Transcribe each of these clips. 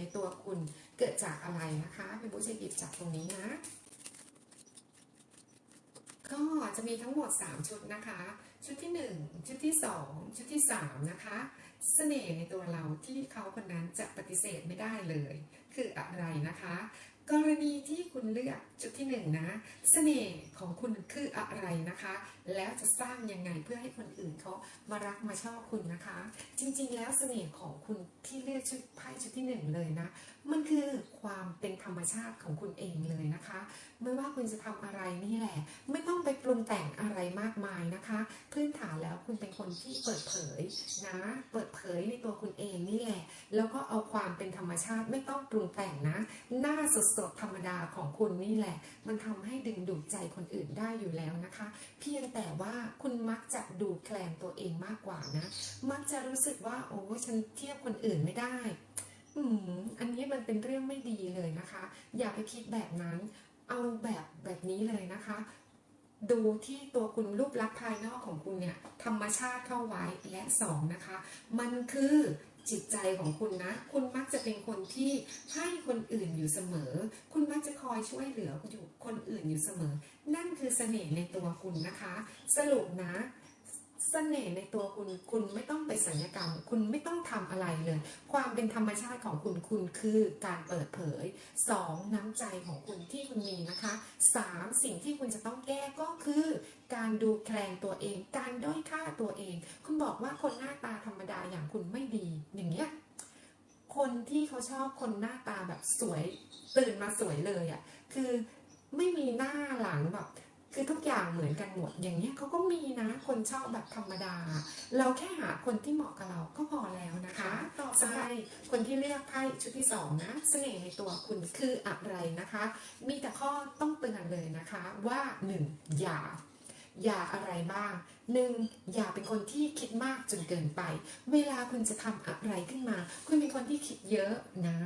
ในตัวคุณเกิดจากอะไรนะคะเป็นผู้จะหยิบจากตรงนี้นะ ก็จะมีทั้งหมด 3 ชุดนะคะ ชุดที่ 1 ชุดที่ 2 ชุดที่ 3 นะคะเสน่ห์ในตัวเราที่เขาคนนั้นจะปฏิเสธไม่ได้เลย คืออะไรนะคะ กรณีที่คุณเลือกชุดที่หนึ่งนะเสน่ห์ของคุณคืออะไรนะคะ แล้วจะสร้างยังไงเพื่อให้คนอื่นเขามารักมาชอบคุณนะคะ จริงๆ แล้วเสน่ห์ของคุณที่เลือกชุดไพ่ชุดที่หนึ่งเลยนะ มันคือความเป็นธรรมชาติของคุณเองเลยนะคะ ไม่ว่าคุณจะทำอะไรนี่แหละ ไม่ต้องไปปรุงแต่งอะไรมากมายนะคะ พื้นฐานแล้วคุณเป็นคนที่เปิดเผยนะ เปิดเผยในตัวคุณเอง แล้วก็เอาความเป็นธรรมชาติไม่ต้องปรุงแต่งนะ หน้าสดๆธรรมดาของคุณนี่แหละ มันทำให้ดึงดูดใจคนอื่นได้อยู่แล้วนะคะ เพียงแต่ว่าคุณมักจะดูแคลนตัวเองมากกว่านะ มักจะรู้สึกว่าโอ้ฉันเทียบคนอื่นไม่ได้อืมอันนี้มันเป็นเรื่องไม่ดีเลยนะคะ อย่าไปคิดแบบนั้น เอาแบบแบบนี้เลยนะคะ ดูที่ตัวคุณรูปลักษณ์ภายนอกของคุณเนี่ยธรรมชาติเข้าไว้และสองนะคะ มันคือ จิตใจของคุณนะ คุณมักจะเป็นคนที่ให้คนอื่นอยู่เสมอ คุณมักจะคอยช่วยเหลือคนอื่นอยู่เสมอ นั่นคือเสน่ห์ในตัวคุณนะคะ สรุปนะ เสน่ห์ในตัวคุณ คุณไม่ต้องไปสัญญกรรม คุณไม่ต้องทำอะไรเลย ความเป็นธรรมชาติของคุณ คุณคือการเปิดเผย 2. น้ำใจของคุณที่คุณมีนะคะ 3. สิ่งที่คุณจะต้องแก้ก็คือ การดูแคลนตัวเอง การด้อยค่าตัวเอง คุณบอกว่าคนหน้าตาธรรมดาอย่างคุณไม่ดี อย่างเงี้ย คนที่เขาชอบคนหน้าตาแบบสวยตื่นมาสวยเลยอะ่ะ คือไม่มีหน้าหลังแบบ คือทุกอย่างเหมือนกันหมดอย่างเงี้ยเขาก็มีนะคนชอบแบบธรรมดา เราแค่หาคนที่เหมาะกับเราก็พอแล้วนะคะต่อไปคนที่เลือกไพ่ชุดที่สองนะเสน่ห์ในตัวคุณคืออะไรนะคะ มีแต่ข้อต้องเตือนเลยนะคะว่าหนึ่งอย่าอย่าอะไรบ้างหนึ่งอย่าเป็นคนที่คิดมากจนเกินไป เวลาคุณจะทำอะไรขึ้นมา คุณเป็นคนที่คิดเยอะนะ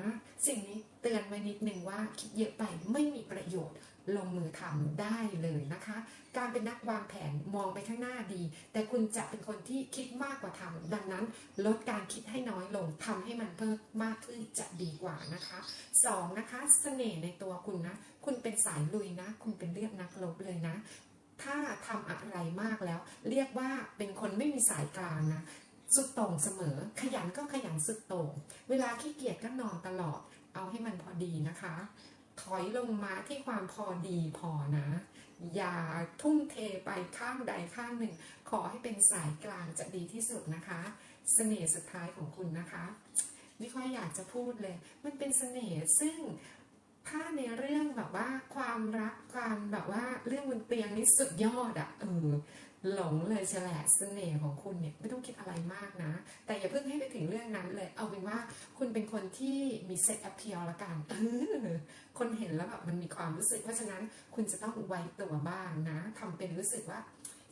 สิ่งนี้เตือนไว้นิดนึงว่าคิดเยอะไปไม่มีประโยชน์ ลงมือทำได้เลยนะคะ การเป็นนักวางแผนมองไปข้างหน้าดี แต่คุณจะเป็นคนที่คิดมากกว่าทำดังนั้นลดการคิดให้น้อยลงทำให้มันเพิ่มมากขึ้นจะดีกว่านะคะสองนะคะเสน่ห์ในตัวคุณนะ คุณเป็นสายลุยนะ คุณเป็นเรียกนักรบเลยนะ ถ้าทำอะไรมากแล้ว เรียกว่าเป็นคนไม่มีสายกลางนะสุดโต่งเสมอ ขยันก็ขยันสุดโต่ง เวลาขี้เกียจก็นอนตลอด เอาให้มันพอดีนะคะ ถอยลงมาที่ความพอดีพอนะ อย่าทุ่มเทไปข้างใดข้างหนึ่ง ขอให้เป็นสายกลางจะดีที่สุดนะคะเสน่ห์สุดท้ายของคุณนะคะไม่ค่อยอยากจะพูดเลย มันเป็นเสน่ห์ซึ่งถ้าในเรื่องแบบว่าความรักความแบบว่าเรื่องบนเตียงนี่สุดยอดอะเออ หลงเลยใช่แหละเสน่ห์ของคุณเนี่ยไม่ต้องคิดอะไรมากนะ แต่อย่าเพิ่งให้ไปถึงเรื่องนั้นเลย เอาเป็นว่าคุณเป็นคนที่มีเซ็ตแอ p เพียลละกันคนเห็นแล้วแบบมันมีความรู้สึก เพราะฉะนั้นคุณจะต้องไว้ตัวบ้างนะทำเป็นรู้สึกว่า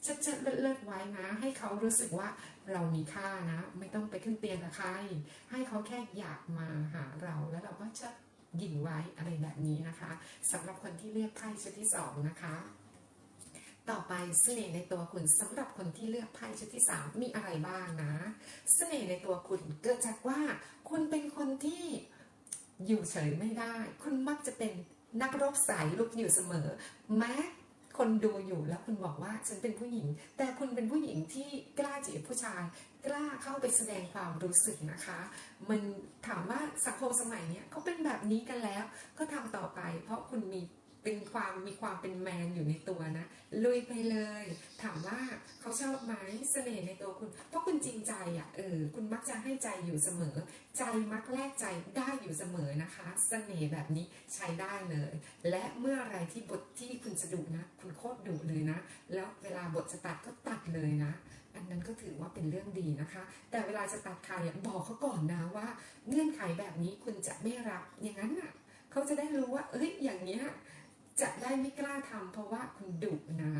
ชิดเชิดเลิศไว้นะ ให้เขารู้สึกว่าเรามีค่านะ ไม่ต้องไปขึ้นเตียงกับใคร ให้เขาแค่อยากมาหาเราแล้วเราก็เชิดหญิงไว้อะไรแบบนี้นะคะสำหรับคนที่เลือกไพ่ชุดที่สองนะคะ ต่อไปเสน่ห์ในตัวคุณสำหรับคนที่เลือกไพ่ชุดที่สามมีอะไรบ้างนะเสน่ห์ในตัวคุณเกิดจากว่าคุณเป็นคนที่อยู่เฉยไม่ได้ คุณมักจะเป็นนักรบสายลุกอยู่เสมอ แม้คนดูอยู่แล้วคุณบอกว่าฉันเป็นผู้หญิง แต่คุณเป็นผู้หญิงที่กล้าจีบผู้ชาย กล้าเข้าไปแสดงความรู้สึกนะคะ มันถามว่าสังคมสมัยนี้เขาเป็นแบบนี้กันแล้ว ก็ทำต่อไป เพราะคุณมี ความมีความเป็นแมนอยู่ในตัวนะ ลุยไปเลย ถามว่าเขาชอบไหมเสน่ห์ในตัวคุณ เพราะคุณจริงใจอะเออคุณมักจะให้ใจอยู่เสมอ ใจมักแลกใจได้อยู่เสมอนะคะ เสน่ห์แบบนี้ใช้ได้เลย และเมื่ออะไรที่บทที่คุณจะดุนะ คุณโคตรดุเลยนะ แล้วเวลาบทจะตัดก็ตัดเลยนะ อันนั้นก็ถือว่าเป็นเรื่องดีนะคะ แต่เวลาจะตัดใครบอกเขาก่อนนะว่า เงื่อนไขแบบนี้คุณจะไม่รับอย่างนั้นน่ะเขาจะได้รู้ว่า เอ้ยอย่างเนี้ย จะได้ไม่กล้าทำเพราะว่าคุณดุนะ